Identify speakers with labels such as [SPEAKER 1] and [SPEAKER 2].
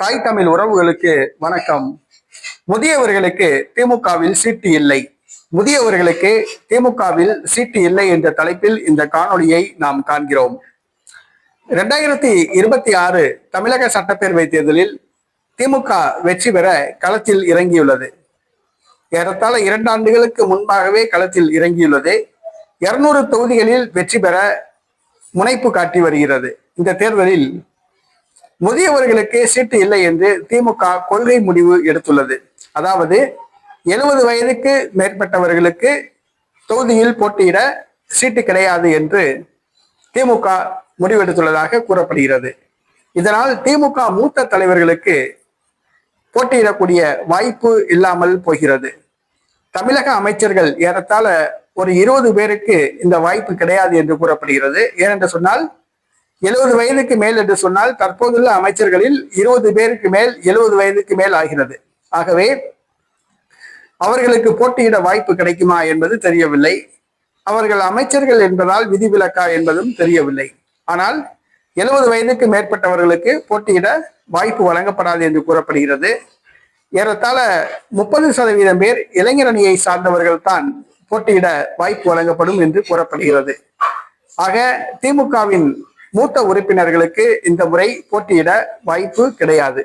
[SPEAKER 1] தாய் தமிழ் உறவுகளுக்கு வணக்கம். முதியவர்களுக்கு திமுகவில் சீட்டு இல்லை. முதியவர்களுக்கு திமுகவில் சீட்டு இல்லை என்ற தலைப்பில் இந்த காணொளியை நாம் காண்கிறோம். இரண்டாயிரத்தி இருபத்தி ஆறு தமிழக சட்டப்பேரவை தேர்தலில் திமுக வெற்றி பெற களத்தில் இறங்கியுள்ளது. ஏறத்தாழ இரண்டு ஆண்டுகளுக்கு முன்பாகவே களத்தில் இறங்கியுள்ளது. இருநூறு தொகுதிகளில் வெற்றி பெற முனைப்பு காட்டி வருகிறது. இந்த தேர்தலில் முதியவர்களுக்கு சீட்டு இல்லை என்று திமுக கொள்கை முடிவு எடுத்துள்ளது. அதாவது எழுபது வயதுக்கு மேற்பட்டவர்களுக்கு தொகுதியில் போட்டியிட சீட்டு கிடையாது என்று திமுக முடிவெடுத்துள்ளதாக கூறப்படுகிறது. இதனால் திமுக மூத்த தலைவர்களுக்கு போட்டியிடக்கூடிய வாய்ப்பு இல்லாமல் போகிறது. தமிழக அமைச்சர்கள் ஏறத்தாழ ஒரு இருபது பேருக்கு இந்த வாய்ப்பு கிடையாது என்று கூறப்படுகிறது. ஏனென்று சொன்னால் எழுபது வயதுக்கு மேல் என்று சொன்னால் தற்போதுள்ள அமைச்சர்களில் இருபது பேருக்கு மேல் எழுபது வயதுக்கு மேல் ஆகிறது. ஆகவே அவர்களுக்கு போட்டியிட வாய்ப்பு கிடைக்குமா என்பது தெரியவில்லை. அவர்கள் அமைச்சர்கள் என்பதால் விதிவிலக்கா என்பதும் தெரியவில்லை. ஆனால் எழுபது வயதுக்கு மேற்பட்டவர்களுக்கு போட்டியிட வாய்ப்பு வழங்கப்படாது என்று கூறப்படுகிறது. ஏறத்தாழ முப்பது சதவீதம் பேர் இளைஞரணியை சார்ந்தவர்கள் தான் போட்டியிட வாய்ப்பு வழங்கப்படும் என்று கூறப்படுகிறது. ஆக திமுகவின் மூத்த உறுப்பினர்களுக்கு இந்த முறை போட்டியிட வாய்ப்பு கிடையாது.